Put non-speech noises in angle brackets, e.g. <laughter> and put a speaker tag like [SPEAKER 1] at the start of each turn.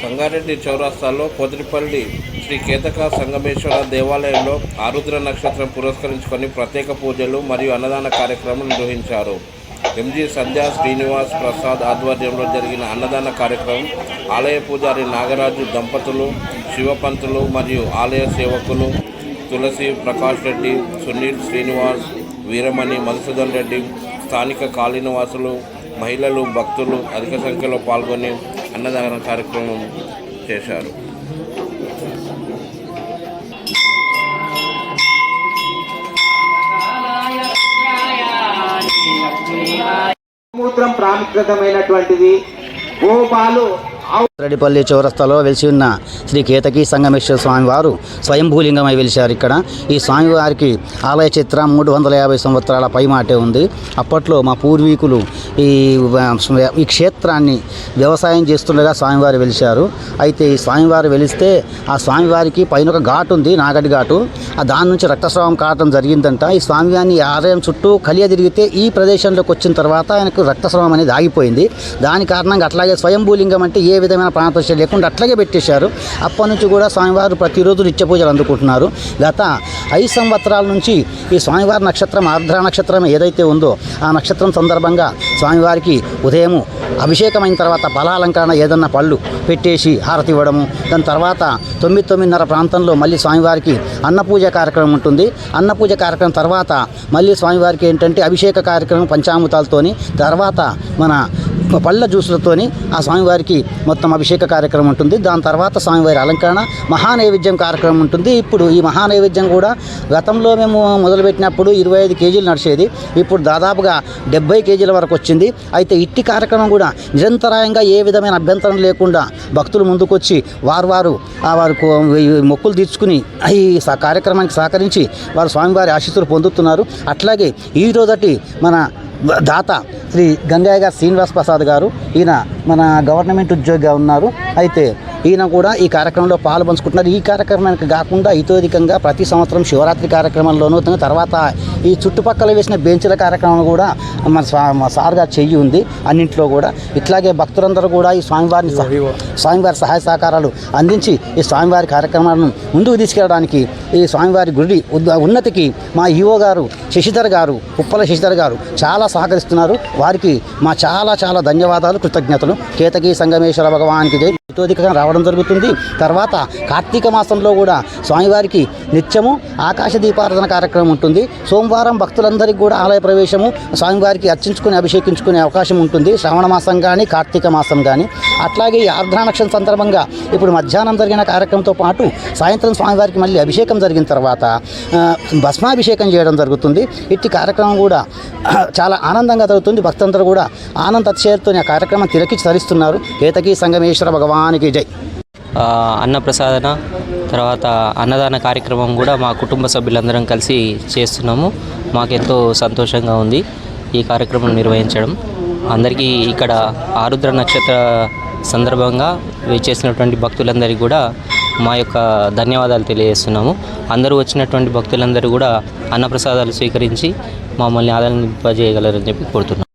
[SPEAKER 1] సంగారెడ్డి చౌరాస్తాలో పొదిరిపల్లి శ్రీ కేతక సంగమేశ్వర దేవాలయంలో ఆరుద్ర నక్షత్రం పురస్కరించుకొని ప్రత్యేక పూజలు మరియు అన్నదాన కార్యక్రమం నిర్వహించారు. ఎంజీ సంధ్యా శ్రీనివాస్ ప్రసాద్ ఆధ్వర్యంలో జరిగిన అన్నదాన కార్యక్రమం ఆలయ పూజారి నాగరాజు దంపతులు శివపంతులు మరియు ఆలయ సేవకులు తులసి ప్రకాష్ రెడ్డి సునీల్ శ్రీనివాస్ వీరమణి మధుసూదన్ రెడ్డి స్థానిక కాలనీవాసులు మహిళలు భక్తులు అధిక సంఖ్యలో పాల్గొని అన్నదాన కార్యక్రమం చేశారు.
[SPEAKER 2] సముద్రం ప్రాముఖ్యతమైనటువంటిది. గోపాలు ఆవు
[SPEAKER 3] రెడ్డిపల్లి చౌరస్తాలో వెలిసి ఉన్న శ్రీ కేతకి సంగమేశ్వర స్వామి వారు స్వయంభూలింగమై వెలిశారు ఇక్కడ. ఈ స్వామివారికి ఆలయ చిత్రం మూడు వందల యాభై సంవత్సరాల పైమాటే ఉంది. అప్పట్లో మా పూర్వీకులు ఈ ఈ క్షేత్రాన్ని వ్యవసాయం చేస్తుండగా స్వామివారు వెలిశారు. అయితే ఈ స్వామివారు వెలిస్తే ఆ స్వామివారికి పైన ఒక ఘాటు ఉంది నాగడి ఘాటు. ఆ దాని నుంచి రక్తస్రావం కావటం జరిగిందంట. ఈ స్వామివారిని ఆలయం చుట్టూ కలియ తిరిగితే ఈ ప్రదేశంలోకి వచ్చిన తర్వాత ఆయనకు రక్తస్రావం అనేది ఆగిపోయింది. దాని కారణంగా అట్లాగే స్వయంభూలింగం అంటే ఏ విధమైన ప్రాణప్రతిష్ఠ లేకుండా అట్లాగే పెట్టేశారు. అప్పటి నుంచి కూడా స్వామివారు ప్రతిరోజు నిత్య పూజలు అందుకుంటున్నారు. గత ఐదు సంవత్సరాల నుంచి ఈ స్వామివారి నక్షత్రం ఆర్ద్ర నక్షత్రం ఏదైతే ఉందో ఆ నక్షత్రం సందర్భంగా స్వామివారికి ఉదయము అభిషేకమైన తర్వాత ఫలాలంకరణ ఏదన్నా పళ్ళు పెట్టేసి హారతి ఇవ్వడము. దాని తర్వాత తొమ్మిది తొమ్మిదిన్నర ప్రాంతంలో మళ్ళీ స్వామివారికి అన్నపూజ కార్యక్రమం ఉంటుంది. అన్నపూజ కార్యక్రమం తర్వాత మళ్ళీ స్వామివారికి ఏంటంటే అభిషేక కార్యక్రమం పంచామృతాలతోని తర్వాత మన పళ్ళ జ్యూసులతోని ఆ స్వామివారికి మొత్తం అభిషేక కార్యక్రమం ఉంటుంది. దాని తర్వాత స్వామివారి అలంకరణ మహానైవేద్యం కార్యక్రమం ఉంటుంది. ఇప్పుడు ఈ మహానైవేద్యం కూడా గతంలో మేము మొదలుపెట్టినప్పుడు ఇరవై ఐదు కేజీలు నడిచేది. ఇప్పుడు దాదాపుగా డెబ్బై కేజీల వరకు వచ్చింది. అయితే ఇట్టి కార్యక్రమం కూడా నిరంతరాయంగా ఏ విధమైన అభ్యంతరం లేకుండా భక్తులు ముందుకొచ్చి వారు వారు ఆ వారు కో- మొక్కులు తీర్చుకుని ఈ కార్యక్రమానికి సహకరించి వారు స్వామివారి ఆశీస్సులు పొందుతున్నారు. అట్లాగే ఈ రోజటి మన దాత శ్రీ గంగయ్య గారు శ్రీనివాస్ ప్రసాద్ గారు. ఈయన మన గవర్నమెంట్ ఉద్యోగిగా ఉన్నారు. అయితే ఈయన కూడా ఈ కార్యక్రమంలో పాలు పంచుకుంటున్నారు ఈ కార్యక్రమానికి కాకుండా ఇతోధికంగా ప్రతి సంవత్సరం శివరాత్రి కార్యక్రమంలోనూ తర్వాత ఈ చుట్టుపక్కల వేసిన బెంచ్ల కార్యక్రమం కూడా మన సార్గా చెయ్యి ఉంది. అన్నింటిలో కూడా ఇట్లాగే భక్తులందరూ కూడా ఈ స్వామివారిని స్వామివారి సహాయ సహకారాలు అందించి ఈ స్వామివారి కార్యక్రమాలను ముందుకు తీసుకెళ్ళడానికి ఈ స్వామివారి గుడి ఉన్నతికి మా ఈవో గారు శశిధర్ గారు ఉప్పల శశిధర్ గారు చాలా సహకరిస్తున్నారు. వారికి మా చాలా చాలా ధన్యవాదాలు కృతజ్ఞతలు. కేతకీ సంగమేశ్వర భగవానికి ఇతోధికంగా రావడం జరుగుతుంది. తర్వాత కార్తీక మాసంలో కూడా స్వామివారికి నిత్యము ఆకాశ దీపారాధన కార్యక్రమం ఉంటుంది. సోమవారం భక్తులందరికీ కూడా ఆలయ ప్రవేశము స్వామివారికి అర్చించుకుని అభిషేకించుకునే అవకాశం ఉంటుంది. శ్రావణ మాసం కానీ కార్తీక మాసం కానీ అట్లాగే ఈ ఆర్ద్రానక్షత్రం సందర్భంగా ఇప్పుడు మధ్యాహ్నం జరిగిన కార్యక్రమంతో పాటు సాయంత్రం స్వామివారికి మళ్ళీ అభిషేకం జరిగిన తర్వాత భస్మాభిషేకం చేయడం జరుగుతుంది. ఇట్టి కార్యక్రమం కూడా <clears throat> చాలా ఆనందంగా జరుగుతుంది. భక్తులందరూ కూడా ఆనంద అతిశయంతో ఆ కార్యక్రమం తిరక్కి తరిస్తున్నారు కేతకీ సంగమేశ్వర భగవానికి జై.
[SPEAKER 4] అన్నప్రసాదన తర్వాత అన్నదాన కార్యక్రమం కూడా మా కుటుంబ సభ్యులందరం కలిసి చేస్తున్నాము. మాకెంతో సంతోషంగా ఉంది ఈ కార్యక్రమం నిర్వహించడం. అందరికీ ఇక్కడ ఆరుద్ర నక్షత్ర సందర్భంగా చేసినటువంటి భక్తులందరికీ కూడా మా యొక్క ధన్యవాదాలు తెలియజేస్తున్నాము. అందరూ వచ్చినటువంటి భక్తులందరూ కూడా అన్నప్రసాదాలు స్వీకరించి మమ్మల్ని ఆదరింపజేయగలరని చెప్పి కోరుతున్నాం.